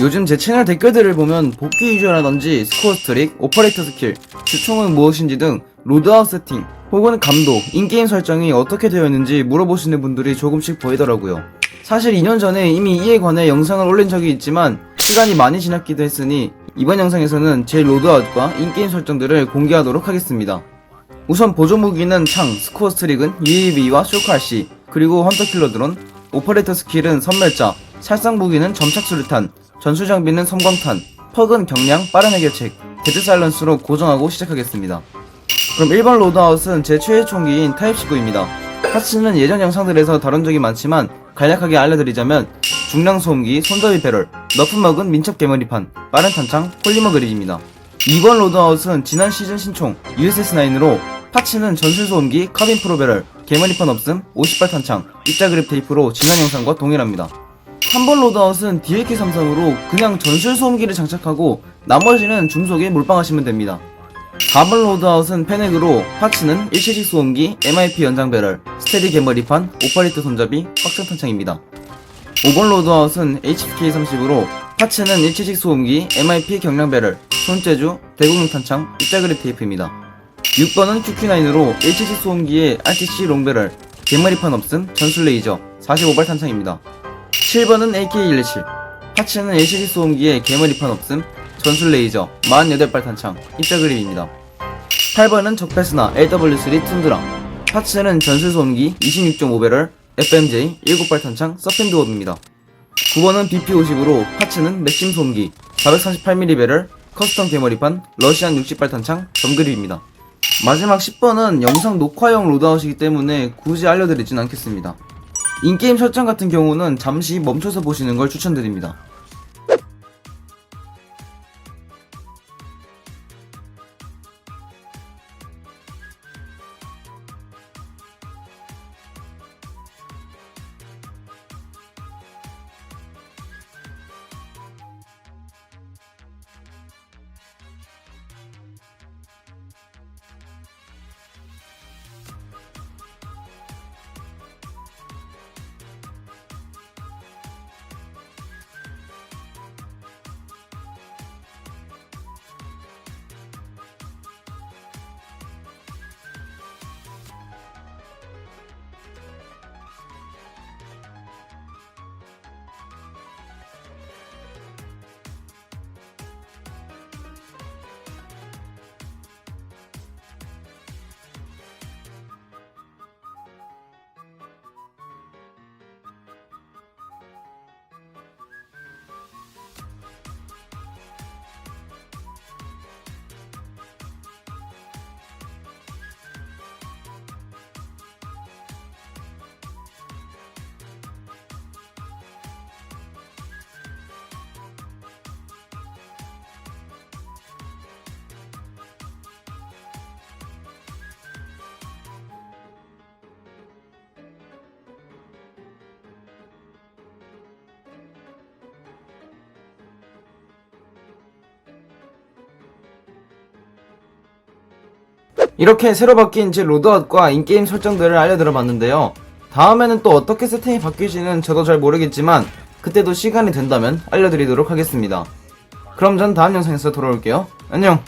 요즘 제 채널 댓글들을 보면 복귀 유저라든지 스코어 스트릭, 오퍼레이터 스킬, 주총은 무엇인지 등 로드아웃 세팅, 혹은 감독, 인게임 설정이 어떻게 되어 있는지 물어보시는 분들이 조금씩 보이더라고요. 사실 2년 전에 이미 이에 관해 영상을 올린 적이 있지만 시간이 많이 지났기도 했으니 이번 영상에서는 제 로드아웃과 인게임 설정들을 공개하도록 하겠습니다. 우선 보조 무기는 창, 스코어 스트릭은 UAV와 쇼크RC, 그리고 헌터킬러 드론, 오퍼레이터 스킬은 선멸자, 살상 무기는 점착 수류탄, 전술 장비는 섬광탄, 퍽은 경량, 빠른 해결책, 데드 사일런스로 고정하고 시작하겠습니다. 그럼 1번 로드아웃은 제 최애 총기인 타입 19입니다. 파츠는 예전 영상들에서 다룬 적이 많지만 간략하게 알려드리자면 중량 소음기, 손잡이 배럴, 너프막은 민첩 개머리판, 빠른 탄창, 폴리머 그릴입니다. 2번 로드아웃은 지난 시즌 신총 USS9으로 파츠는 전술 소음기, 카빈 프로 배럴, 개머리판 없음, 50발 탄창, 입자 그립 테이프로 지난 영상과 동일합니다. 3번 로드아웃은 DLK 삼성으로 그냥 전술 소음기를 장착하고 나머지는 중속에 몰빵하시면 됩니다. 4번 로드아웃은 패넥으로 파츠는 일체식 소음기, MIP 연장 배럴, 스테디 개머리판, 오퍼레이터 손잡이, 확장 탄창입니다. 5번 로드아웃은 HPK30으로 파츠는 일체식 소음기, MIP 경량 배럴, 손재주, 대공용 탄창, 입자 그립 테이프입니다. 6번은 QQ9으로 일체식 소음기에 RTC 롱배럴, 개머리판 없음, 전술 레이저, 45발 탄창입니다. 7번은 AK117 파츠는 LCD 소음기에 개머리판 없음 전술 레이저 48발 탄창 입자 그립입니다. 8번은 적패스나 LW3 툰드라 파츠는 전술 소음기 26.5배럴 FMJ 7발 탄창 서펜드워드입니다. 9번은 BP50으로 파츠는 맥심 소음기 438mm 배럴 커스텀 개머리판 러시안 60발 탄창 점그립입니다. 마지막 10번은 영상 녹화용 로드아웃이기 때문에 굳이 알려드리진 않겠습니다 인게임 설정 같은 경우는 잠시 멈춰서 보시는 걸 추천드립니다. 이렇게 새로 바뀐 제 로드아웃과 인게임 설정들을 알려드려 봤는데요. 다음에는 또 어떻게 세팅이 바뀔지는 저도 잘 모르겠지만 그때도 시간이 된다면 알려드리도록 하겠습니다. 그럼 전 다음 영상에서 돌아올게요. 안녕!